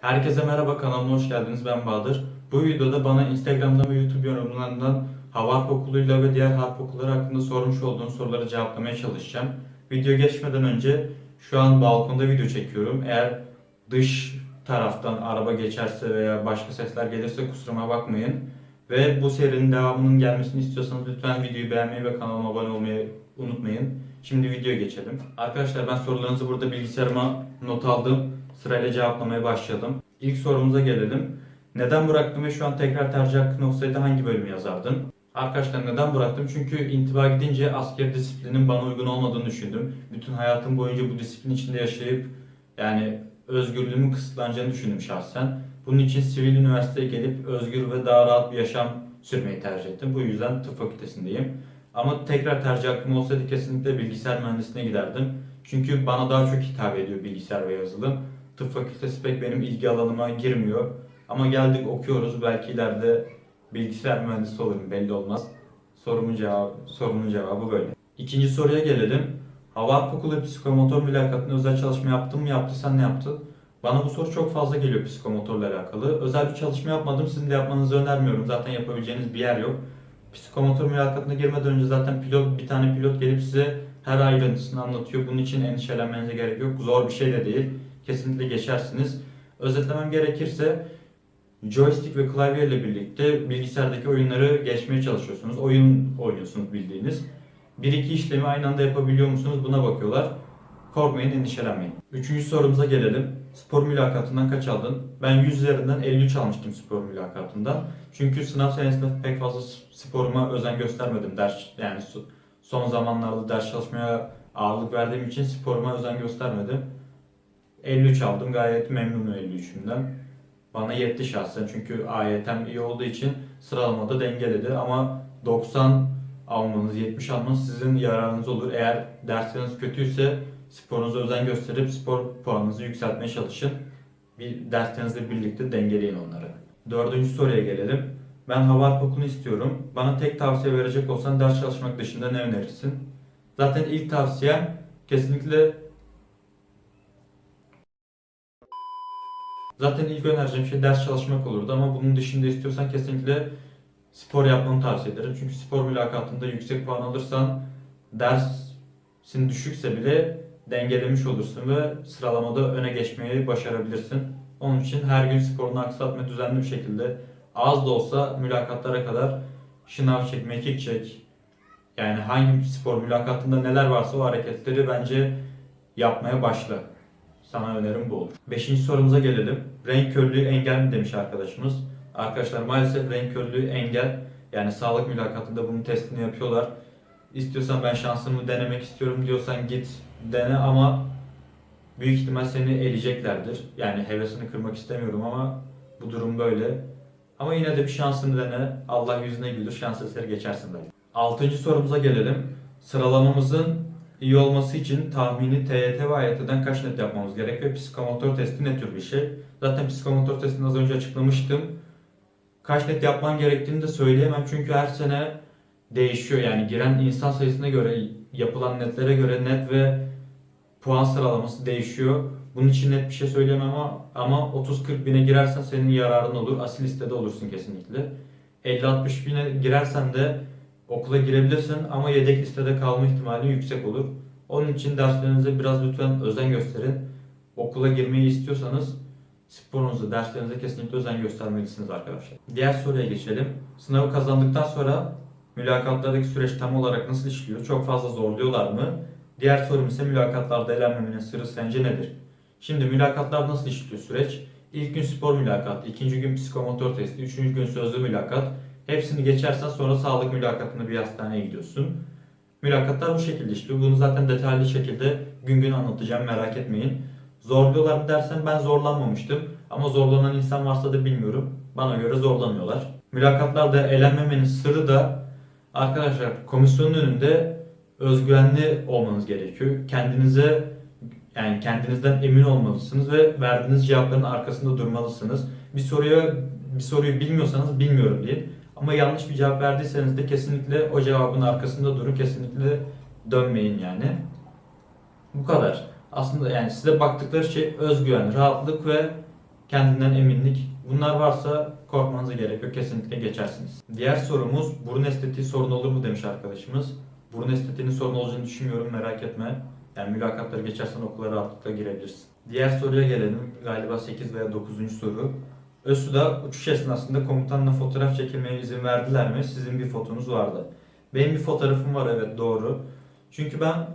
Herkese merhaba kanalıma hoş geldiniz ben Bahadır. Bu videoda bana Instagram'dan ve YouTube yorumlarından hava harp okuluyla ve diğer harp okulları hakkında sormuş olduğunuz soruları cevaplamaya çalışacağım. Video geçmeden önce şu an balkonda video çekiyorum. Eğer dış taraftan araba geçerse veya başka sesler gelirse kusuruma bakmayın. Ve bu serinin devamının gelmesini istiyorsanız lütfen videoyu beğenmeyi ve kanalıma abone olmayı unutmayın. Şimdi videoya geçelim. Arkadaşlar ben sorularınızı burada bilgisayarıma not aldım. Sırayla cevaplamaya başladım. İlk sorumuza gelelim. Neden bıraktım ve şu an tekrar tercih hakkın olsaydı hangi bölümü yazardın? Arkadaşlar neden bıraktım? Çünkü intiba gidince asker disiplinin bana uygun olmadığını düşündüm. Bütün hayatım boyunca bu disiplin içinde yaşayıp yani özgürlüğümün kısıtlanacağını düşündüm şahsen. Bunun için sivil üniversiteye gelip özgür ve daha rahat bir yaşam sürmeyi tercih ettim. Bu yüzden tıp fakültesindeyim. Ama tekrar tercih hakkım olsaydı kesinlikle bilgisayar mühendisliğine giderdim. Çünkü bana daha çok hitap ediyor bilgisayar ve yazılım. Tıp fakültesi pek benim ilgi alanıma girmiyor. Ama geldik okuyoruz belki ileride bilgisayar mühendisi olurum belli olmaz. Sorumun cevabı, sorunun cevabı böyle. İkinci soruya gelelim. Hava Harp Okulu psikomotor mülakatında özel çalışma yaptın mı yaptıysan ne yaptın? Bana bu soru çok fazla geliyor psikomotorla alakalı. Özel bir çalışma yapmadım. Sizin de yapmanızı önermiyorum. Zaten yapabileceğiniz bir yer yok. Psikomotor mülakatına girmeden önce zaten pilot bir tane pilot gelip size her ayrıntısını anlatıyor. Bunun için endişelenmenize gerek yok. Zor bir şey de değil. Kesinlikle geçersiniz. Özetlemem gerekirse joystick ve klavye ile birlikte bilgisayardaki oyunları geçmeye çalışıyorsunuz. Oyun oynuyorsunuz bildiğiniz. Bir iki işlemi aynı anda yapabiliyor musunuz buna bakıyorlar. Korkmayın, endişelenmeyin. Üçüncü sorumuza gelelim. Spor mülakatından kaç aldın? Ben 100 üzerinden 53 almıştım spor mülakatından. Çünkü sınav senesinde pek fazla sporuma özen göstermedim. Ders yani so- son zamanlarda ders çalışmaya ağırlık verdiğim için sporuma özen göstermedim. 53 aldım. Gayet memnunum 53'ümden. Bana yetti şahsen çünkü AYT'm iyi olduğu için sıralamada dengeledi ama 90 almanız, 70 almanız sizin yararınız olur. Eğer dersleriniz kötüyse sporunuza özen gösterip spor puanınızı yükseltmeye çalışın. Bir derslerinizle birlikte dengeleyin onları. Dördüncü soruya gelelim. Ben hava okulunu istiyorum. Bana tek tavsiye verecek olsan ders çalışmak dışında ne önerirsin? Zaten ilk tavsiyem kesinlikle Zaten ilk önereceğim şey ders çalışmak olurdu ama bunun dışında istiyorsan kesinlikle spor yapmanı tavsiye ederim. Çünkü spor mülakatında yüksek puan alırsan dersin düşükse bile dengelemiş olursun ve sıralamada öne geçmeyi başarabilirsin. Onun için her gün sporunu aksatma düzenli bir şekilde az da olsa mülakatlara kadar şınav çek, mekik çek. Yani hangi spor mülakatında neler varsa o hareketleri bence yapmaya başla. Sana önerim bu olur. Beşinci sorumuza gelelim. Renk körlüğü engel mi demiş arkadaşımız. Arkadaşlar maalesef renk körlüğü engel. Yani sağlık mülakatında bunun testini yapıyorlar. İstiyorsan ben şansımı denemek istiyorum diyorsan git dene ama büyük ihtimal seni eleyeceklerdir. Yani hevesini kırmak istemiyorum ama bu durum böyle. Ama yine de bir şansını dene. Allah yüzüne güldür. Şans eseri geçersin belki. Altıncı sorumuza gelelim. Sıralamamızın iyi olması için tahmini TYT ve AYT'den kaç net yapmamız gerek ve psikomotor testi ne tür bir şey? Zaten psikomotor testini az önce açıklamıştım. Kaç net yapman gerektiğini de söyleyemem çünkü her sene değişiyor. Yani giren insan sayısına göre, yapılan netlere göre net ve puan sıralaması değişiyor. Bunun için net bir şey söyleyemem ama, ama 30-40 bine girersen senin yararın olur. Asil listede olursun kesinlikle. 50-60 bine girersen de okula girebilirsin ama yedek listede kalma ihtimali yüksek olur. Onun için derslerinize biraz lütfen özen gösterin. Okula girmeyi istiyorsanız sporunuza, derslerinize kesinlikle özen göstermelisiniz arkadaşlar. Diğer soruya geçelim. Sınavı kazandıktan sonra mülakatlardaki süreç tam olarak nasıl işliyor? Çok fazla zorluyorlar mı? Diğer sorum ise mülakatlarda elenmemenin sırrı sence nedir? Şimdi mülakatlar nasıl işliyor süreç? İlk gün spor mülakatı, ikinci gün psikomotor testi, üçüncü gün sözlü mülakat. Hepsini geçersen sonra sağlık mülakatına bir hastaneye gidiyorsun. Mülakatlar bu şekilde işliyor. Bunu zaten detaylı şekilde gün gün anlatacağım merak etmeyin. Zorluyorlar dersen ben zorlanmamıştım. Ama zorlanan insan varsa da bilmiyorum. Bana göre zorlanıyorlar. Mülakatlarda elenmemenin sırrı da arkadaşlar komisyonun önünde özgüvenli olmanız gerekiyor. Kendinize yani kendinizden emin olmalısınız ve verdiğiniz cevapların arkasında durmalısınız. Bir soruya bir soruyu bilmiyorsanız bilmiyorum deyin. Ama yanlış bir cevap verdiyseniz de kesinlikle o cevabın arkasında durun. Kesinlikle dönmeyin yani. Bu kadar. Aslında yani size baktıkları şey özgüven, rahatlık ve kendinden eminlik. Bunlar varsa korkmanıza gerek yok. Kesinlikle geçersiniz. Diğer sorumuz burun estetiği sorun olur mu demiş arkadaşımız. Burun estetiğinin sorun olacağını düşünmüyorum merak etme. Yani mülakatları geçersen okula rahatlıkla girebilirsin. Diğer soruya gelelim. Galiba 8 veya 9. soru. ÖSU'da uçuş esnasında komutanla fotoğraf çekilmeye izin verdiler mi? Sizin bir fotonuz vardı. Benim bir fotoğrafım var evet doğru. Çünkü ben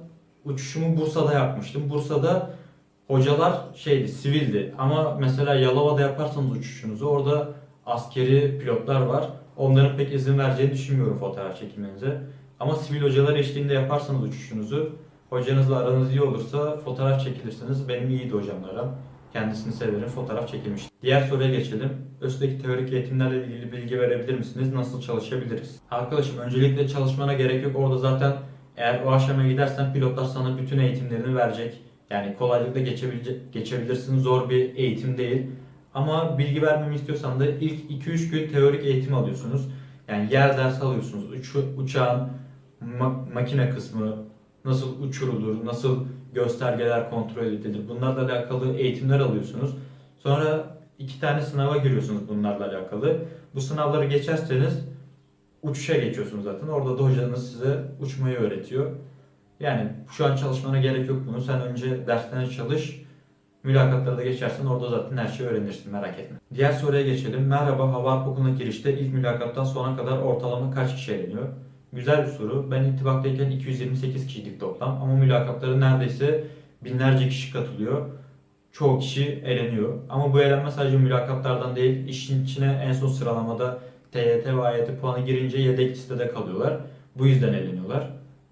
uçuşumu Bursa'da yapmıştım. Bursa'da hocalar şeydi, sivildi. Ama mesela Yalova'da yaparsanız uçuşunuzu orada askeri pilotlar var. Onların pek izin vereceğini düşünmüyorum fotoğraf çekilmenize. Ama sivil hocalar eşliğinde yaparsanız uçuşunuzu hocanızla aranız iyi olursa fotoğraf çekilirsiniz. Benim iyiydi hocamla aram. Kendisini severim. Fotoğraf çekilmiş. Diğer soruya geçelim. ÖST'deki teorik eğitimlerle ilgili bilgi verebilir misiniz? Nasıl çalışabiliriz? Arkadaşım öncelikle çalışmana gerek yok. Orada zaten eğer o aşamaya gidersen pilotlar sana bütün eğitimlerini verecek. Yani kolaylıkla geçebilirsin. Zor bir eğitim değil. Ama bilgi vermemi istiyorsan da ilk 2-3 gün teorik eğitim alıyorsunuz. Yani yer ders alıyorsunuz. Uç, uçağın ma- makine kısmı, nasıl uçurulur, nasıl göstergeler kontrol edilir. Bunlarla alakalı eğitimler alıyorsunuz. Sonra iki tane sınava giriyorsunuz bunlarla alakalı. Bu sınavları geçerseniz uçuşa geçiyorsunuz zaten. Orada da hocanız size uçmayı öğretiyor. Yani şu an çalışmana gerek yok bunu. Sen önce derslerine çalış. Mülakatlara da geçersen orada zaten her şeyi öğrenirsin merak etme. Diğer soruya geçelim. Merhaba hava okuluna girişte ilk mülakattan sona kadar ortalama kaç kişi eleniyor? Güzel bir soru. Ben intibaktayken 228 kişiydik toplam ama mülakatlara neredeyse binlerce kişi katılıyor. Çoğu kişi eleniyor. Ama bu elenme sadece mülakatlardan değil, işin içine en son sıralamada TYT ve AYT puanı girince yedek listede kalıyorlar. Bu yüzden eleniyorlar.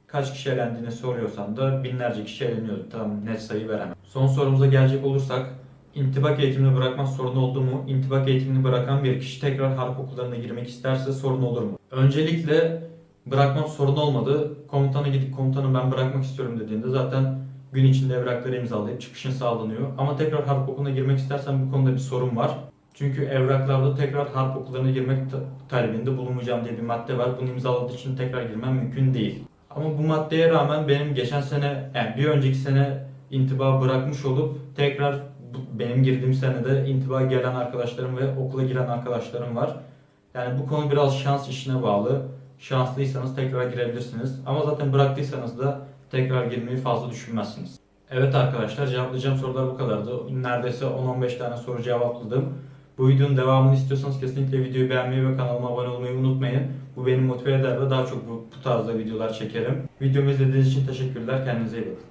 Kaç kişi elendiğini soruyorsan da binlerce kişi eleniyordu. Tam net sayı veremem. Son sorumuza gelecek olursak İntibak eğitimini bırakmak sorun oldu mu? İntibak eğitimini bırakan bir kişi tekrar harp okullarına girmek isterse sorun olur mu? Öncelikle bırakmam sorun olmadı. Komutana gidip komutanım ben bırakmak istiyorum dediğinde zaten gün içinde evrakları imzalayıp çıkışın sağlanıyor. Ama tekrar harp okuluna girmek istersen bu konuda bir sorun var. Çünkü evraklarda tekrar harp okullarına girmek ta- talebinde bulunmayacağım diye bir madde var. Bunu imzaladığı için tekrar girmem mümkün değil. Ama bu maddeye rağmen benim geçen sene, yani bir önceki sene intiba bırakmış olup tekrar benim girdiğim senede intiba gelen arkadaşlarım ve okula giren arkadaşlarım var. Yani bu konu biraz şans işine bağlı. Şanslıysanız tekrar girebilirsiniz. Ama zaten bıraktıysanız da tekrar girmeyi fazla düşünmezsiniz. Evet arkadaşlar cevaplayacağım sorular bu kadardı. Neredeyse 10-15 tane soru cevapladım. Bu videonun devamını istiyorsanız kesinlikle videoyu beğenmeyi ve kanalıma abone olmayı unutmayın. Bu beni motive eder ve daha çok bu, bu tarzda videolar çekerim. Videomu izlediğiniz için teşekkürler. Kendinize iyi bakın.